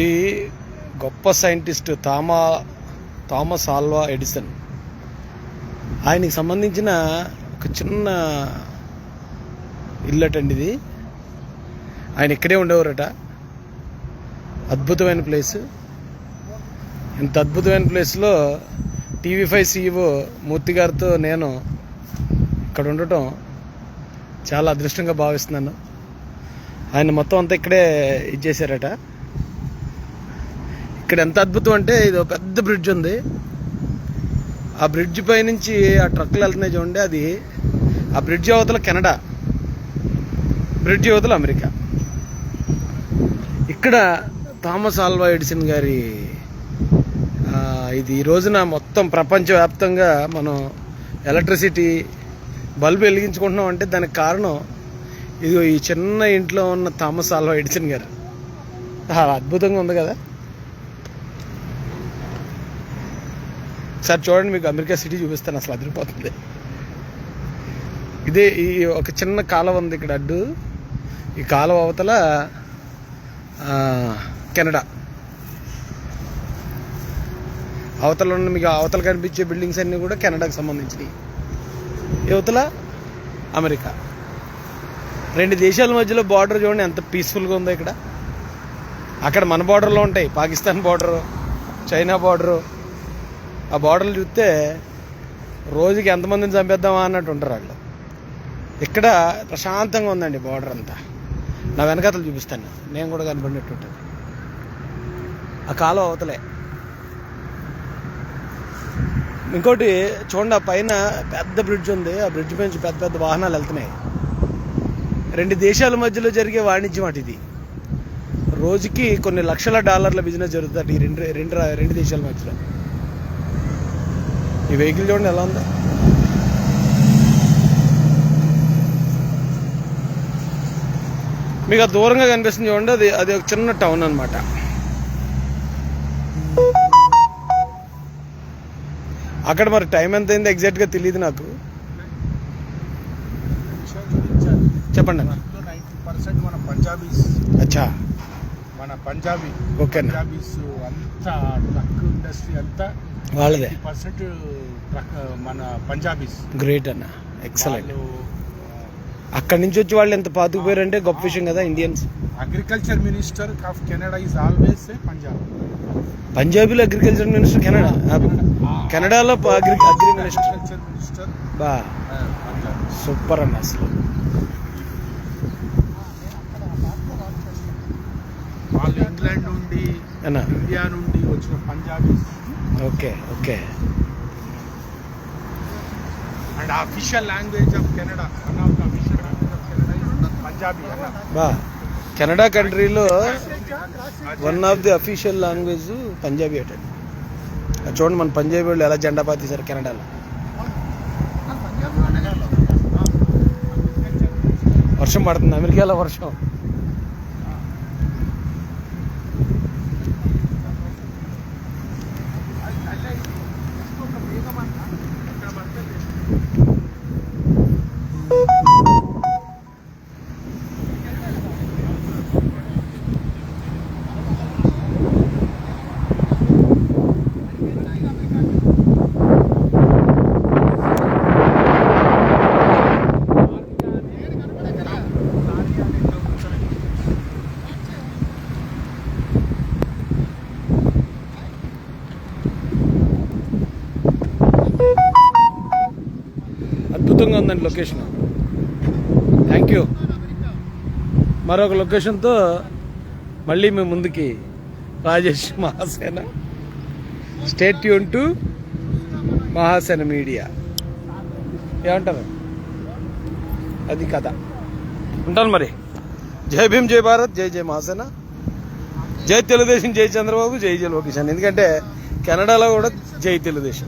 ఇది గొప్ప సైంటిస్ట్ థామా థామస్ ఆల్వా ఎడిసన్. ఆయనకి సంబంధించిన ఒక చిన్న ఇల్లటండి ఇది. ఆయన ఇక్కడే ఉండేవారట. అద్భుతమైన ప్లేస్. ఇంత అద్భుతమైన ప్లేస్లో టీవీ ఫైవ్ సీఈఓ మూర్తి గారితో నేను ఇక్కడ ఉండటం చాలా అదృష్టంగా భావిస్తున్నాను. ఆయన మొత్తం అంతా ఇక్కడే ఇచ్చేసారట ఇక్కడ ఎంత అద్భుతం అంటే ఇది ఒక పెద్ద బ్రిడ్జ్ ఉంది. ఆ బ్రిడ్జ్ పై నుంచి ఆ ట్రక్కులు వెళ్తున్నాయి చూడండి. అది ఆ బ్రిడ్జ్ అవతల కెనడా. బ్రిడ్జ్ అవతల అమెరికా. ఇక్కడ థామస్ ఆల్వా ఎడిసన్ గారి ఇది ఈ రోజున మొత్తం ప్రపంచవ్యాప్తంగా మనం ఎలక్ట్రిసిటీ బల్బు వెలిగించుకుంటున్నాం అంటే దానికి కారణం ఇది ఈ చిన్న ఇంట్లో ఉన్న థామస్ ఆల్వా ఎడిసన్ గారు. చాలా అద్భుతంగా ఉంది కదా? సార్ చూడండి మీకు అమెరికా సిటీ చూపిస్తాను అసలు అదిరిపోతుంది. ఇదే ఈ ఒక చిన్న కాలువ ఉంది ఇక్కడ అడ్డు. ఈ కాలువ అవతల కెనడా. అవతల ఉన్న మీకు అవతల కనిపించే బిల్డింగ్స్ అన్నీ కూడా కెనడాకి సంబంధించినవి. యువతల అమెరికా. రెండు దేశాల మధ్యలో బార్డర్ చూడండి ఎంత పీస్ఫుల్గా ఉందో ఇక్కడ. అక్కడ మన బార్డర్లో ఉంటాయి పాకిస్తాన్ బార్డరు చైనా బార్డరు. ఆ బార్డర్లు చూస్తే రోజుకి ఎంతమందిని చంపేద్దామా అన్నట్టు ఉంటారు వాళ్ళు. ఇక్కడ ప్రశాంతంగా ఉందండి బార్డర్ అంతా. నా వెనకాతలు చూపిస్తాను. నేను కూడా కనపడినట్టు ఉంటుంది. ఆ కాలం అవతలే. ఇంకోటి చూడండి ఆ పైన పెద్ద బ్రిడ్జ్ ఉంది. ఆ బ్రిడ్జ్ నుంచి పెద్ద పెద్ద వాహనాలు వెళ్తున్నాయి. రెండు దేశాల మధ్యలో జరిగే వాణిజ్యం అటు ఇది. రోజుకి కొన్ని లక్షల డాలర్ల బిజినెస్ జరుగుతుంది ఈ రెండు రెండు రెండు దేశాల మధ్యలో. ఈ వెహికల్ చూడండి ఎలా ఉందో. మీకు ఆ దూరంగా కనిపిస్తుంది చూడండి అది అది ఒక చిన్న టౌన్ అన్నమాట. అక్కడ మరి టైం ఎంత అయింది ఎగ్జాక్ట్గా తెలియదు నాకు. చెప్పండి మన పంజాబీస్. అచ్చా. మన పంజాబీ. ఓకే. పంజాబీస్ అంతా ట్రక్ ఇండస్ట్రీ అంతా వాళ్ళదే. పర్సెంట్ మన పంజాబీస్. గ్రేట్ అన్న. ఎక్సలెంట్ అక్కడి నుంచి వచ్చి వాళ్ళు ఎంత పాతుకుపోయారంటే గొప్ప విషయం కదా Indians agriculture minister of Canada is always Punjab. పంజాబీలో agriculture minister Canada? కెనడాలో agri agri minister agriculture minister. బా. సూపర్ అన్న అసలు. వాళ్ళు ఇంగ్లాండ్ నుండి ఇండియా నుండి వచ్చిన Punjabis. Okay okay and official language of Canada one of the official language of Canada is Punjabi అన్న బా కెనడా కంట్రీలో one of the official language Punjabi అట. చూడండి మన పంజాబీ వాళ్ళు ఎలా జెండా పాతేశారు కెనడాలో వర్షం పడుతుంది అమెరికాలో వర్షం. అద్భుతంగా ఉందండి లొకేషన్. థ్యాంక్ యూ మరొక లొకేషన్తో మళ్ళీ మేము ముందుకి రాజేష్ మహాసేన. స్టేట్ యూన్ టు మహాసేన మీడియా. ఏమంటారు? అది కథ. ఉంటాను మరి. జై భీమ్ జై భారత్ జై జై మహాసేన. జై తెలుగుదేశం జై చంద్రబాబు జై జై లోకేషన్ ఎందుకంటే కెనడాలో కూడా జై తెలుగుదేశం.